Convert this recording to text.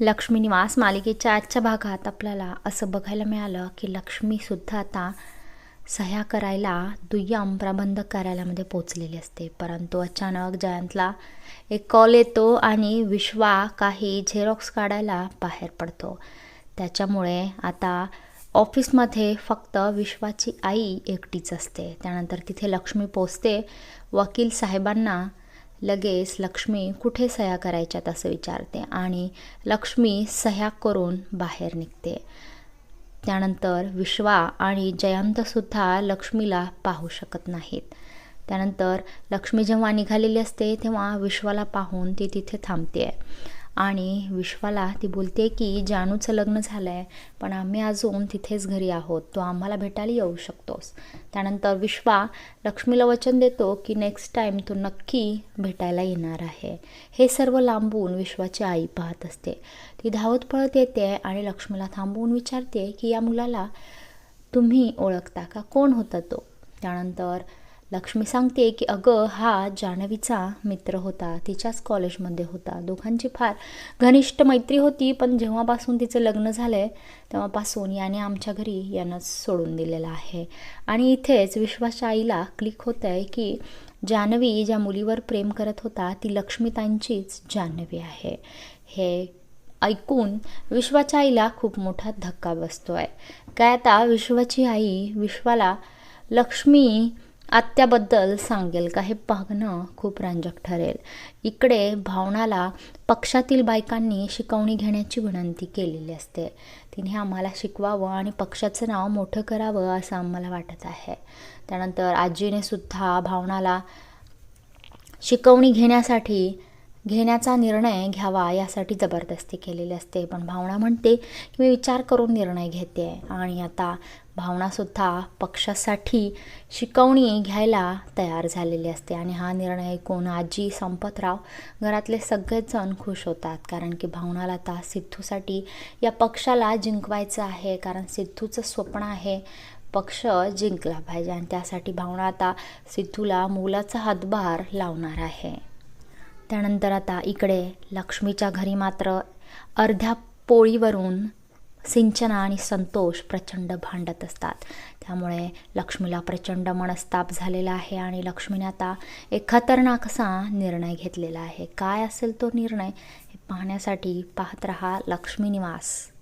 लक्ष्मी निवास मालिकेच्या आजच्या भागात आपल्याला असं बघायला मिळालं की लक्ष्मीसुद्धा आता सह्या करायला दुय्यम प्रबंध कार्यालयामध्ये पोचलेली असते. परंतु अचानक जयंतला एक कॉल येतो आणि विश्वा काही झेरॉक्स काढायला बाहेर पडतो. त्याच्यामुळे आता ऑफिसमध्ये फक्त विश्वाची आई एकटीच असते. त्यानंतर तिथे लक्ष्मी पोचते वकील साहेबांना लगेच लक्ष्मी कुठे सह्या करायच्यात असं विचारते आणि लक्ष्मी सह्या करून बाहेर निघते. त्यानंतर विश्वा आणि जयंतसुद्धा लक्ष्मीला पाहू शकत नाहीत. त्यानंतर लक्ष्मी जेव्हा निघालेली असते तेव्हा विश्वाला पाहून ती तिथे थांबते आणि विश्वाला ती बोलते की जानूचं लग्न झालं आहे पण आम्ही अजून तिथेच घरी आहोत. तो आम्हाला भेटायला येऊ शकतोस. त्यानंतर विश्वा लक्ष्मीला वचन देतो की नेक्स्ट टाईम तो नक्की भेटायला येणार आहे. हे सर्व लांबून विश्वाची आई पाहत असते. ती धावत पळत येते आणि लक्ष्मीला थांबवून विचारते की या मुलाला तुम्ही ओळखता का? कोण होता तो? त्यानंतर लक्ष्मी सांगते की अगं हा जान्हवीचा मित्र होता. तिच्याच कॉलेजमध्ये होता. दोघांची फार घनिष्ठ मैत्री होती पण जेव्हापासून तिचं लग्न झालं आहे तेव्हापासून याने आमच्या घरी यानं सोडून दिलेलं आहे. आणि इथेच विश्वाच्या आईला क्लिक होतं आहे की जान्हवी ज्या मुलीवर प्रेम करत होता ती लक्ष्मीताईंचीच जान्हवी आहे. हे ऐकून विश्वाच्या आईला खूप मोठा धक्का बसतो आहे काय आता विश्वाची आई विश्वाला लक्ष्मी आत्याबद्दल सांगेल का हे पाहणं खूप रंजक ठरेल. इकडे भावनाला पक्षातील बायकांनी शिकवणी घेण्याची विनंती केलेली असते. तिने आम्हाला शिकवावं आणि पक्षाचं नाव मोठं करावं असं आम्हाला वाटत आहे. त्यानंतर आजीने सुद्धा भावनाला शिकवणी घेण्यासाठी घेण्याचा निर्णय घ्यावा यासाठी जबरदस्ती केलेली असते. पण भावना म्हणते की मी विचार करून निर्णय घेते आणि आता भावनासुद्धा पक्षासाठी शिकवणी घ्यायला तयार झालेली असते. आणि हा निर्णय ऐकून आजी संपतराव घरातले सगळेजण खुश होतात. कारण की भावनाला आता सिद्धूसाठी या पक्षाला जिंकवायचं आहे. कारण सिद्धूचं स्वप्न आहे पक्ष जिंकला पाहिजे. आणि त्यासाठी भावना आता सिद्धूला मुलाचा हातभार लावणार आहे. त्यानंतर आता इकडे लक्ष्मीच्या घरी मात्र अर्ध्या पोळीवरून सिंचना आणि संतोष प्रचंड भांडत असतात. त्यामुळे लक्ष्मीला प्रचंड मनस्ताप झालेला आहे आणि लक्ष्मीने आता एक खतरनाक असा निर्णय घेतलेला आहे. काय असेल तो निर्णय हे पाहण्यासाठी पाहत रहा लक्ष्मी निवास.